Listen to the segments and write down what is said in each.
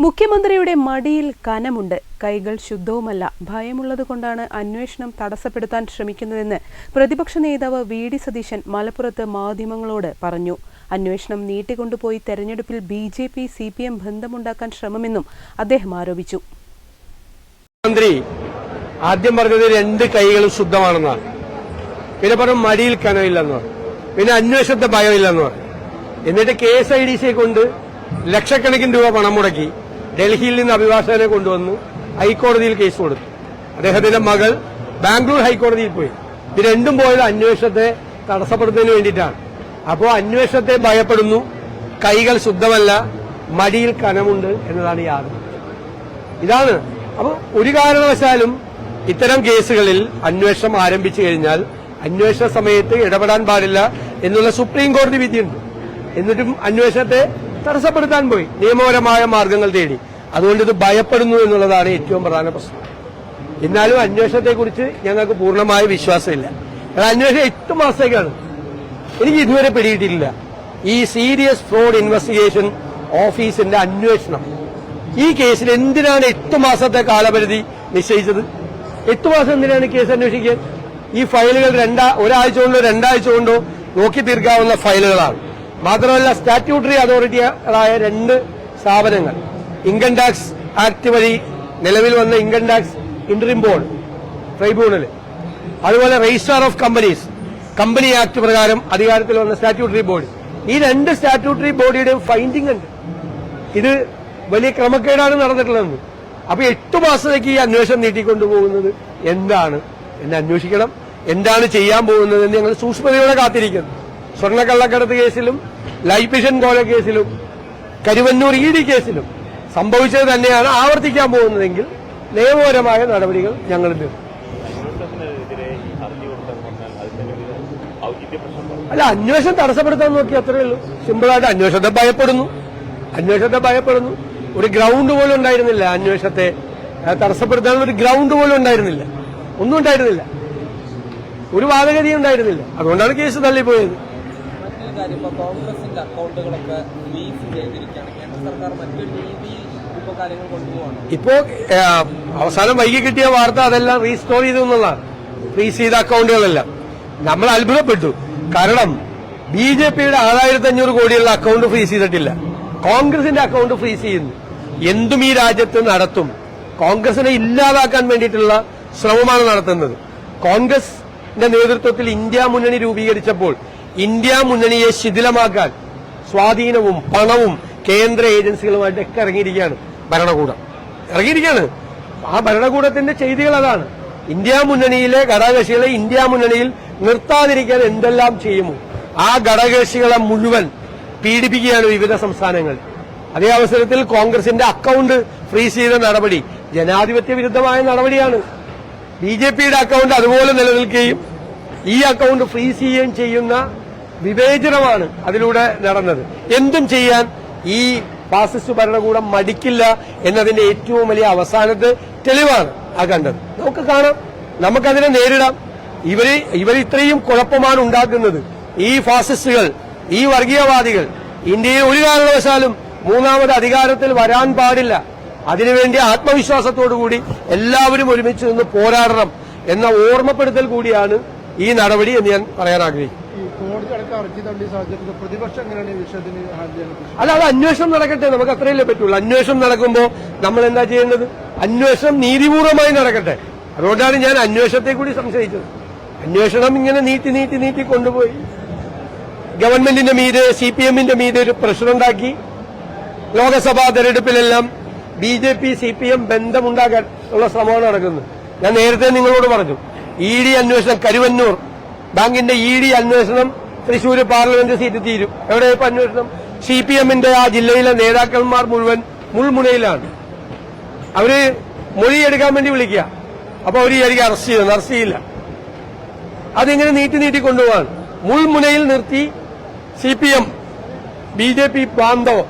മുഖ്യമന്ത്രിയുടെ മടിയിൽ കനമുണ്ട്. കൈകൾ ശുദ്ധവുമല്ല. ഭയമുള്ളത് കൊണ്ടാണ് അന്വേഷണം തടസ്സപ്പെടുത്താൻ ശ്രമിക്കുന്നതെന്ന് പ്രതിപക്ഷ നേതാവ് വി ഡി സതീശൻ മലപ്പുറത്ത് മാധ്യമങ്ങളോട് പറഞ്ഞു. അന്വേഷണം നീട്ടിക്കൊണ്ടുപോയി തെരഞ്ഞെടുപ്പിൽ B J P C P M ബന്ധമുണ്ടാക്കാൻ ശ്രമമെന്നും അദ്ദേഹം ആരോപിച്ചു. മന്ത്രി ആദ്യം പറഞ്ഞത് രണ്ട് കൈകളും ശുദ്ധമാണെന്നാണ്. പിന്നെ പറഞ്ഞു മടിയിൽ കനമില്ലെന്ന് പിന്നെ അന്വേഷണത്തെ ഭയമില്ലെന്ന് എന്നിട്ട് കെ എസ് ഐ ഡി സിയെ കൊണ്ട് ലക്ഷക്കണക്കിന് രൂപ പണം മുടക്കി ഡൽഹിയിൽ നിന്ന് അഭിഭാഷകനെ കൊണ്ടുവന്ന്. ഹൈക്കോടതിയിൽ കേസ് കൊടുത്തു. അദ്ദേഹത്തിന്റെ മകൾ ബാംഗ്ലൂർ ഹൈക്കോടതിയിൽ പോയി. ഇത് രണ്ടും പോയത് അന്വേഷണത്തെ തടസ്സപ്പെടുത്തുന്നതിന് വേണ്ടിയിട്ടാണ്. അപ്പോൾ അന്വേഷണത്തെ ഭയപ്പെടുന്നു. കൈകൾ ശുദ്ധമല്ല മടിയിൽ കനമുണ്ട് എന്നതാണ് യാതൊരു ഇതാണ്. അപ്പോൾ ഒരു കാരണവശാലും ഇത്തരം കേസുകളിൽ അന്വേഷണം ആരംഭിച്ചു കഴിഞ്ഞാൽ അന്വേഷണ സമയത്ത് ഇടപെടാൻ പാടില്ല എന്നുള്ള സുപ്രീം കോടതി വിധിയുണ്ട്. എന്നിട്ടും അന്വേഷണത്തെ തടസ്സപ്പെടുത്താൻ പോയി. നിയമപരമായ മാർഗങ്ങൾ തേടി. അതുകൊണ്ട് ഇത് ഭയപ്പെടുന്നു എന്നുള്ളതാണ് ഏറ്റവും പ്രധാന പ്രശ്നം. എന്നാലും അന്വേഷണത്തെക്കുറിച്ച് ഞങ്ങൾക്ക് പൂർണമായ വിശ്വാസമില്ല. അന്വേഷണം എട്ട് മാസത്തേക്കാണ്. എനിക്ക് ഇതുവരെ പിടിയിട്ടില്ല ഈ സീരിയസ് ഫ്രോഡ് ഇൻവെസ്റ്റിഗേഷൻ ഓഫീസിന്റെ അന്വേഷണം. ഈ കേസിൽ എന്തിനാണ് എട്ട് മാസത്തെ കാലപരിധി നിശ്ചയിച്ചത്? എട്ട് മാസം എന്തിനാണ് കേസ് അന്വേഷിക്കാൻ? ഈ ഫയലുകൾ രണ്ടാ ഒരാഴ്ച കൊണ്ടോ രണ്ടാഴ്ച കൊണ്ടോ നോക്കി തീർക്കാവുന്ന ഫയലുകളാണ്. മാത്രമല്ല സ്റ്റാറ്റ്യൂട്ടറി അതോറിറ്റികളായ രണ്ട് സ്ഥാപനങ്ങൾ. ഇൻകം ടാക്സ് ആക്ട് വഴി നിലവിൽ വന്ന income tax interim board tribunal അതുപോലെ registrar of companies company act പ്രകാരം അധികാരത്തിൽ വന്ന സ്റ്റാറ്റ്യൂട്ടറി ബോർഡ് ഈ രണ്ട് സ്റ്റാറ്റ്യൂട്ടറി ബോഡിയുടെയും ഫൈൻഡിംഗ് ഉണ്ട്. ഇത് വലിയ ക്രമക്കേടാണ് നടന്നിട്ടുള്ളതെന്ന്. അപ്പൊ എട്ടു മാസത്തേക്ക് ഈ അന്വേഷണം നീട്ടിക്കൊണ്ടുപോകുന്നത് എന്താണ്? എന്ന് അന്വേഷിക്കണം. എന്താണ് ചെയ്യാൻ പോകുന്നത് എന്ന് ഞങ്ങൾ സൂക്ഷ്മതയോടെ കാത്തിരിക്കുന്നു. സ്വർണക്കള്ളക്കടത്ത് കേസിലും ലൈഫ് മിഷൻ കോല കേസിലും കരുവന്നൂർ ഇ ഡി കേസിലും സംഭവിച്ചത് തന്നെയാണ് ആവർത്തിക്കാൻ പോകുന്നതെങ്കിൽ നിയമപരമായ നടപടികൾ ഞങ്ങൾ അല്ല അന്വേഷണം തടസ്സപ്പെടുത്താൻ നോക്കി അത്രയേ ഉള്ളൂ. സിമ്പിളായിട്ട് അന്വേഷണത്തെ ഭയപ്പെടുന്നു. അന്വേഷണത്തെ ഭയപ്പെടുന്നു. ഒരു ഗ്രൗണ്ട് പോലും ഉണ്ടായിരുന്നില്ല അന്വേഷണത്തെ. തടസ്സപ്പെടുത്താൻ ഒരു ഗ്രൗണ്ട് പോലും ഉണ്ടായിരുന്നില്ല. ഒന്നും ഉണ്ടായിരുന്നില്ല. ഒരു വാദഗതി ഉണ്ടായിരുന്നില്ല. അതുകൊണ്ടാണ് കേസ് തള്ളിപ്പോയത്. മറ്റൊരു കാര്യം ഇപ്പോൾ കോൺഗ്രസിന്റെ അക്കൗണ്ടുകളൊക്കെ ഫ്രീസ് ചെയ്തിരിക്കുകയാണ്. കേന്ദ്ര സർക്കാർ മറ്റൊരു രീതിയിൽ ഇപ്പോൾ കാര്യങ്ങൾ കൊണ്ടുപോവാണ്? ഇപ്പോ അവസാനം വൈകി കിട്ടിയ വാർത്ത അതെല്ലാം റീസ്റ്റോർ ചെയ്തു എന്നുള്ളതാണ് ഫ്രീസ് ചെയ്ത അക്കൗണ്ടുകളെല്ലാം. നമ്മൾ അത്ഭുതപ്പെട്ടു. കാരണം ബി ജെ പിയുടെ ആറായിരത്തി അഞ്ഞൂറ് കോടിയുള്ള അക്കൗണ്ട് ഫ്രീസ് ചെയ്തിട്ടില്ല. കോൺഗ്രസിന്റെ അക്കൗണ്ട് ഫ്രീസ് ചെയ്യുന്നു. എന്തും ഈ രാജ്യത്ത് നടത്തും. കോൺഗ്രസിനെ ഇല്ലാതാക്കാൻ വേണ്ടിയിട്ടുള്ള ശ്രമമാണ് നടത്തുന്നത്. കോൺഗ്രസിന്റെ നേതൃത്വത്തിൽ ഇന്ത്യ മുന്നണി രൂപീകരിച്ചപ്പോൾ ഇന്ത്യ മുന്നണിയെ ശിഥിലമാക്കാൻ സ്വാധീനവും പണവും കേന്ദ്ര ഏജൻസികളുമായിട്ടൊക്കെ ഇറങ്ങിയിരിക്കുകയാണ് ഭരണകൂടം. ഇറങ്ങിയിരിക്കുകയാണ്. ആ ഭരണകൂടത്തിന്റെ ചെയ്തികൾ അതാണ്. ഇന്ത്യ മുന്നണിയിലെ ഘടകകക്ഷികളെ ഇന്ത്യ മുന്നണിയിൽ നിർത്താതിരിക്കാൻ എന്തെല്ലാം ചെയ്യുമോ? ആ ഘടകകക്ഷികളെ മുഴുവൻ പീഡിപ്പിക്കുകയാണ് വിവിധ സംസ്ഥാനങ്ങൾ. അതേ അവസരത്തിൽ കോൺഗ്രസിന്റെ അക്കൌണ്ട് ഫ്രീസ് ചെയ്ത നടപടി ജനാധിപത്യ വിരുദ്ധമായ നടപടിയാണ്. ബി ജെ പിയുടെ അക്കൗണ്ട് അതുപോലെ നിലനിൽക്കുകയും ഈ അക്കൌണ്ട് ഫ്രീസ് ചെയ്യുകയും ചെയ്യുന്ന വിവേചനമാണ് അതിലൂടെ നടന്നത്. എന്തും ചെയ്യാൻ ഈ ഫാസിസ്റ്റ് ഭരണകൂടം മടിക്കില്ല എന്നതിന്റെ ഏറ്റവും വലിയ അവസാനത്തെ തെളിവാണ് ആ കണ്ടത്. നമുക്ക് കാണാം. നമുക്കതിനെ നേരിടാം. ഇവർ ഇവർ ഇത്രയും കുഴപ്പമാണ് ഉണ്ടാക്കുന്നത്. ഈ ഫാസിസ്റ്റുകൾ ഈ വർഗീയവാദികൾ ഇന്ത്യയിൽ ഒരു കാരണവശാലും മൂന്നാമത് അധികാരത്തിൽ വരാൻ പാടില്ല. അതിനുവേണ്ടി ആത്മവിശ്വാസത്തോടുകൂടി എല്ലാവരും ഒരുമിച്ച് നിന്ന് പോരാടണം എന്ന ഓർമ്മപ്പെടുത്തൽ കൂടിയാണ് ഈ നടപടി എന്ന് ഞാൻ പറയാൻ ആഗ്രഹിക്കുന്നു. അല്ല അത് അന്വേഷണം നടക്കട്ടെ. നമുക്ക് അത്രയല്ലേ പറ്റുള്ളൂ. അന്വേഷണം നടക്കുമ്പോൾ നമ്മൾ എന്താ ചെയ്യേണ്ടത്? അന്വേഷണം നീതിപൂർവമായി നടക്കട്ടെ. അതുകൊണ്ടാണ് ഞാൻ അന്വേഷണത്തെ കൂടി സംശയിച്ചത്. അന്വേഷണം ഇങ്ങനെ നീട്ടി നീട്ടി നീട്ടി കൊണ്ടുപോയി. ഗവൺമെന്റിന്റെ മീതെ സി പി എമ്മിന്റെ മീതെ ഒരു പ്രഷറുണ്ടാക്കി Lok Sabha തെരഞ്ഞെടുപ്പിലെല്ലാം B J P C P M ബന്ധമുണ്ടാക്കാൻ ഉള്ള ശ്രമമാണ് നടക്കുന്നത്. ഞാൻ നേരത്തെ നിങ്ങളോട് പറഞ്ഞു ഇ ഡി അന്വേഷണം കരുവന്നൂർ ബാങ്കിന്റെ ഇ ഡി അന്വേഷണം തൃശൂർ പാർലമെന്റ് സീറ്റ് തീരും. എവിടെ ഇപ്പൊ അന്വേഷണം? സി പി എമ്മിന്റെ ആ ജില്ലയിലെ നേതാക്കന്മാർ മുഴുവൻ മുൾമുനയിലാണ്. അവർ മൊഴിയെടുക്കാൻ വേണ്ടി വിളിക്കുക. അപ്പൊ അവർ വിചാരിക്കുക അറസ്റ്റ് ചെയ്തെന്ന് അറസ്റ്റ് ചെയ്യില്ല. അതിങ്ങനെ നീട്ടി നീട്ടി കൊണ്ടുപോകാൻ മുൾമുനയിൽ നിർത്തി C P M B J P ബാന്ധവം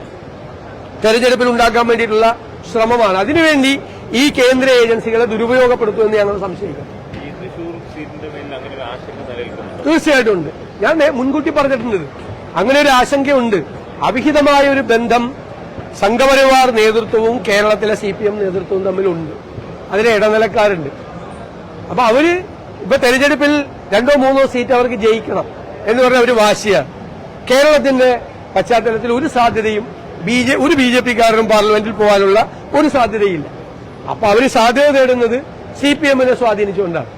തെരഞ്ഞെടുപ്പിൽ ഉണ്ടാക്കാൻ വേണ്ടിയിട്ടുള്ള ശ്രമമാണ്. അതിനുവേണ്ടി ഈ കേന്ദ്ര ഏജൻസികളെ ദുരുപയോഗപ്പെടുത്തുമെന്ന് ഞങ്ങൾ സംശയിക്കുന്നു. തീർച്ചയായിട്ടും ഉണ്ട്. ഞാൻ മുൻകൂട്ടി പറഞ്ഞിട്ടുണ്ട് അങ്ങനെ ഒരു ആശങ്കയുണ്ട്. അവിഹിതമായ ഒരു ബന്ധം സംഘപരിവാർ നേതൃത്വവും കേരളത്തിലെ സി പി എം നേതൃത്വവും തമ്മിലുണ്ട്. അതിലെ ഇടനിലക്കാരുണ്ട്. അപ്പൊ അവർ ഇപ്പൊ തെരഞ്ഞെടുപ്പിൽ രണ്ടോ മൂന്നോ സീറ്റ് അവർക്ക് ജയിക്കണം എന്ന് പറഞ്ഞ ഒരു വാശിയാണ് കേരളത്തിന്റെ പശ്ചാത്തലത്തിൽ ഒരു സാധ്യതയും ബി ജെ ഒരു ബി ജെ പിക്കാരനും പാർലമെന്റിൽ പോകാനുള്ള ഒരു സാധ്യതയില്ല. അപ്പൊ അവർ സാധ്യത നേടുന്നത് സി പി എമ്മിനെ സ്വാധീനിച്ചുകൊണ്ടാണ്.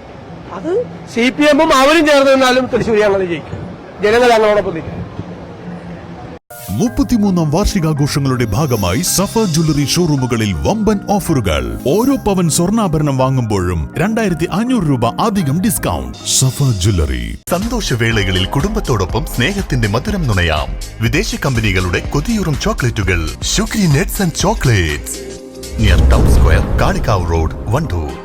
അത് സി പി എമ്മും അവരും ചേർന്ന് നിന്നാലും തൃശ്ശൂർ ഞങ്ങൾ ജയിക്കും. ജനങ്ങൾ ഞങ്ങളോടൊപ്പം നിൽക്കും. മുപ്പത്തിമൂന്നാം വാർഷികാഘോഷങ്ങളുടെ ഭാഗമായി സഫ ജ്വല്ലറി ഷോറൂമുകളിൽ വമ്പൻ ഓഫറുകൾ. ഓരോ പവൻ സ്വർണാഭരണം വാങ്ങുമ്പോഴും രണ്ടായിരത്തി അഞ്ഞൂറ് രൂപ അധികം ഡിസ്കൗണ്ട്. സഫ ജ്വല്ലറി. സന്തോഷവേളകളിൽ കുടുംബത്തോടൊപ്പം സ്നേഹത്തിന്റെ മധുരം നുണയാം. വിദേശ കമ്പനികളുടെ കൊതിയൂറും ചോക്ലേറ്റുകൾ. Sugary nets and chocolates. Near town square Kalikavu road Wandoor.